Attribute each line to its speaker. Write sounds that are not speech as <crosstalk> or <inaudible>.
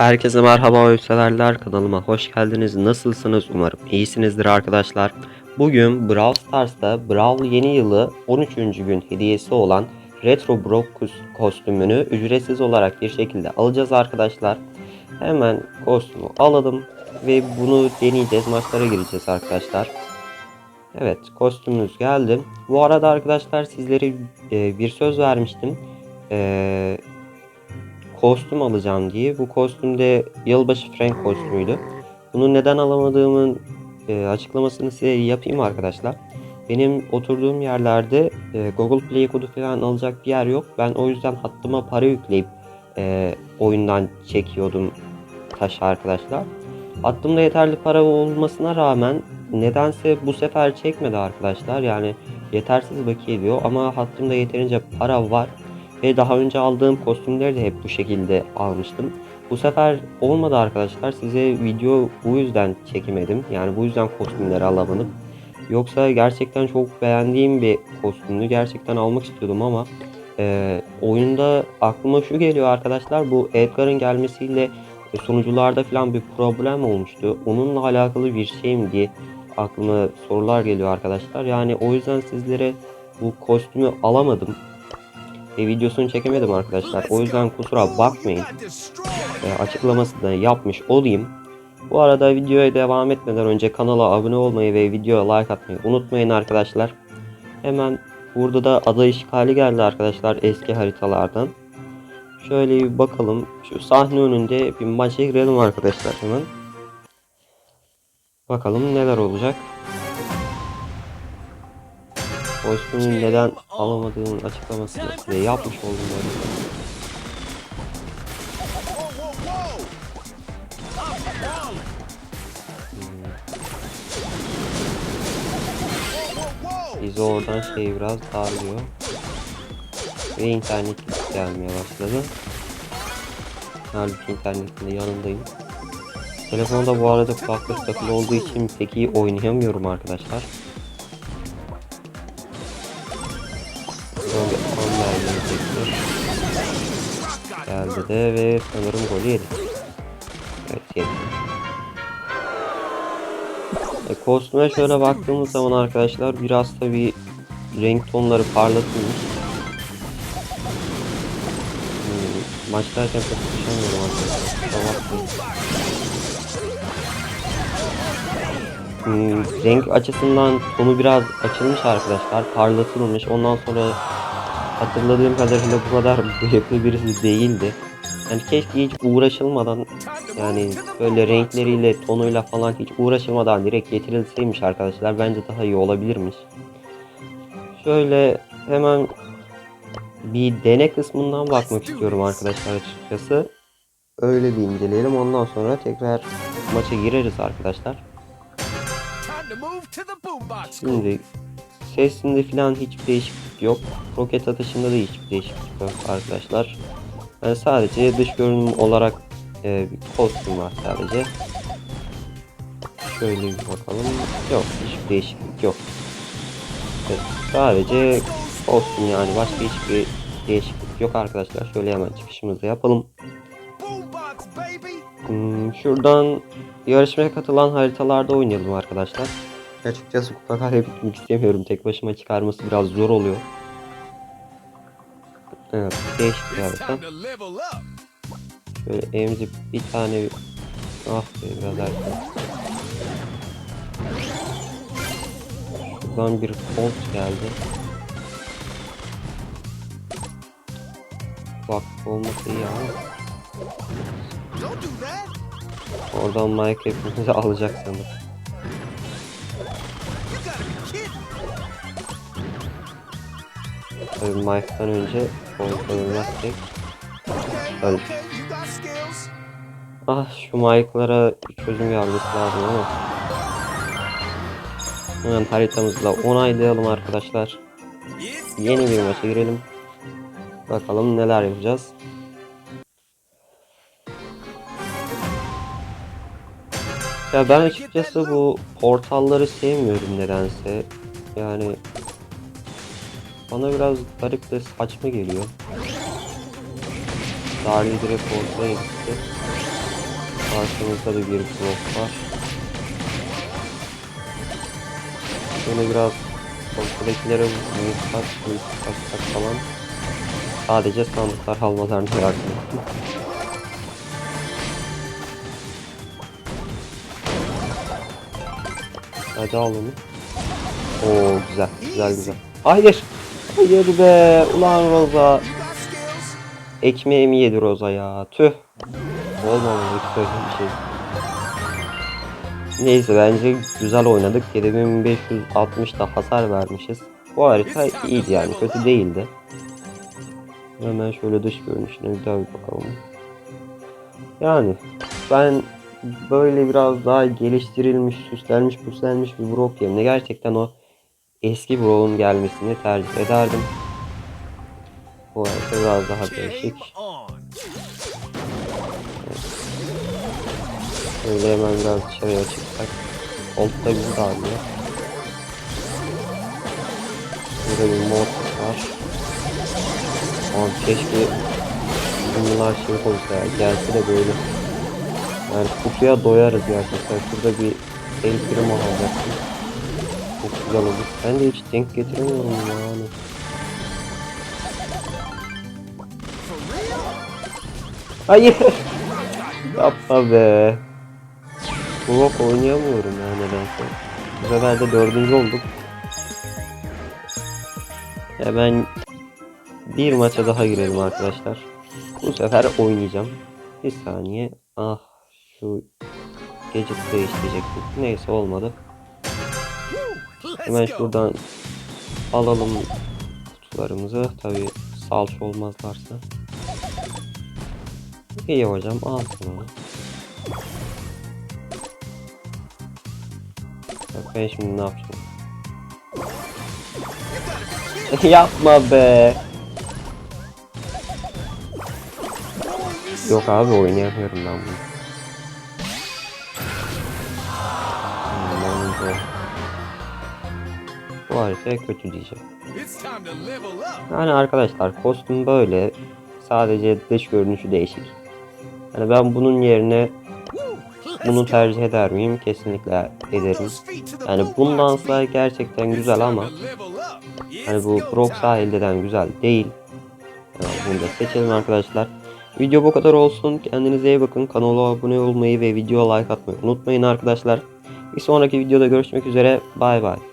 Speaker 1: Herkese merhaba oyseverler kanalıma hoş geldiniz. Nasılsınız umarım iyisinizdir arkadaşlar. Bugün Brawl Stars'ta Brawl yeni yılı 13. gün hediyesi olan Retro Brock kos- kostümünü ücretsiz olarak bir şekilde alacağız arkadaşlar. Hemen kostümü alalım ve bunu deneyeceğiz. Maçlara gireceğiz arkadaşlar. Evet kostümümüz geldi. Bu arada arkadaşlar sizlere e, bir söz vermiştim. Eee kostüm alacağım diye. Bu kostümde yılbaşı Frank kostümüydü. Bunu neden alamadığımın e, açıklamasını size yapayım arkadaşlar. Benim oturduğum yerlerde e, Google Play kodu falan alacak bir yer yok. Ben o yüzden hattıma para yükleyip e, oyundan çekiyordum taşı arkadaşlar. Hattımda yeterli para olmasına rağmen nedense bu sefer çekmedi arkadaşlar. Yani yetersiz bakiye diyor ama hattımda yeterince para var. Ve daha önce aldığım kostümleri de hep bu şekilde almıştım. Bu sefer olmadı arkadaşlar. Size video bu yüzden çekemedim. Yani bu yüzden kostümleri alamadım. Yoksa gerçekten çok beğendiğim bir kostümdü. Gerçekten almak istiyordum ama e, oyunda aklıma şu geliyor arkadaşlar. Bu Edgar'ın gelmesiyle sunucularda falan bir problem olmuştu. Onunla alakalı bir şey mi diye aklıma sorular geliyor arkadaşlar. Yani o yüzden sizlere bu kostümü alamadım e, videosunu çekemedim arkadaşlar. O yüzden kusura bakmayın. E, açıklamasını da yapmış olayım. Bu arada videoya devam etmeden önce kanala abone olmayı ve videoya like atmayı unutmayın arkadaşlar. Hemen burada da ada işgali geldi arkadaşlar eski haritalardan. Şöyle bir bakalım. Şu sahne önünde bir maça girelim arkadaşlar hemen. Bakalım neler olacak. Kostümün neden alamadığımın açıklamasını size yapmış oldum böyle. Bizi oradan şey biraz darlıyor. Ve internet gelmeye başladı. Halbuki internetin de yanındayım. Telefonda bu arada kulaklık takılı olduğu için pek iyi oynayamıyorum arkadaşlar. Geldi de ve sanırım golü yedi. Evet yedi. E, kostüme şöyle baktığımız zaman arkadaşlar biraz da bir renk tonları parlatılmış. Hmm, maçtayken çok konuşamıyorum arkadaşlar. Hmm, renk açısından tonu biraz açılmış arkadaşlar. Parlatılmış. Ondan sonra hatırladığım kadarıyla bu kadar bıyıklı birisi değildi. Yani keşke hiç uğraşılmadan yani böyle renkleriyle tonuyla falan hiç uğraşılmadan direkt getirilseymiş arkadaşlar. Bence daha iyi olabilirmiş. Şöyle hemen bir dene kısmından bakmak istiyorum arkadaşlar açıkçası. Öyle bir inceleyelim. Ondan sonra tekrar maça gireriz arkadaşlar. Şimdi sesinde falan hiçbir değişiklik yok. Roket atışında da hiçbir değişiklik yok arkadaşlar. Yani sadece dış görünüm olarak e, bir kostüm var sadece. Şöyle bir bakalım. Yok hiçbir değişiklik yok. Evet, sadece kostüm yani başka hiçbir değişiklik yok arkadaşlar. Şöyle hemen çıkışımızı yapalım. Hmm, şuradan yarışmaya katılan haritalarda oynayalım arkadaşlar. Açıkçası kupa kaybetmek istemiyorum. Tek başıma çıkarması biraz zor oluyor. Evet, değişik bir harita. Şöyle elimize bir tane ah be biraz erken. Şuradan bir Colt geldi. Bak olması iyi ama. Oradan hepimizi <laughs> alacak sanırım. Tabii Mike'dan önce Colt'a ölmezsek. Öl. Ah şu Mike'lara çözüm gelmesi lazım ama. Hemen haritamızla onaylayalım arkadaşlar. Yeni bir maça girelim. Bakalım neler yapacağız. Ya ben açıkçası bu portalları sevmiyorum nedense. Yani bana biraz garip ve saçma geliyor. Darli direkt ortaya gitti. Karşımızda da bir blok var. Şöyle biraz ortadakilere vursak, vursak falan. Sadece sandıklar almalarını yardım. Hadi al onu. Oo güzel, güzel güzel. Hayır. Hayır be. Ulan Roza. Ekmeğimi yedi Roza ya. Tüh. Olmamalı söylediğim bir şey. Neyse bence güzel oynadık. 7560 da hasar vermişiz. Bu harita iyiydi yani kötü değildi. Hemen şöyle dış görünüşüne bir daha bir bakalım. Yani ben böyle biraz daha geliştirilmiş, süslenmiş, püslenmiş bir Brock yerine gerçekten o eski Brock'un gelmesini tercih ederdim. Bu harita biraz daha değişik. Şöyle hemen biraz dışarıya çıksak. Altta bizi darlıyor. Burada bir mod var. Abi keşke bunlar şey olsa ya. Gelse de böyle. Yani kutuya doyarız gerçekten. Şurada bir el primo alacaktım. Çok güzel olur. Ben de hiç denk getiremiyorum yani. Hayır. <laughs> Yapma be. Blok oynayamıyorum ya nedense. Bu sefer de dördüncü olduk. Hemen bir maça daha girelim arkadaşlar. Bu sefer oynayacağım. Bir saniye. Ah şu gadget değiştirecektim. Neyse olmadı. Hemen şuradan alalım kutularımızı. Tabi salç olmazlarsa. İyi hocam onu. Bak ben şimdi ne yapacağım? <laughs> Yapma be. Yok abi oynayamıyorum ben bunu. Harita kötü diyeceğim. Yani arkadaşlar kostüm böyle. Sadece dış görünüşü değişik. Yani ben bunun yerine bunu tercih eder miyim? Kesinlikle ederim. Yani bundansa gerçekten güzel ama hani bu Brock sahilden güzel değil. Yani bunu da seçelim arkadaşlar. Video bu kadar olsun. Kendinize iyi bakın. Kanala abone olmayı ve video like atmayı unutmayın arkadaşlar. Bir sonraki videoda görüşmek üzere. Bay bay.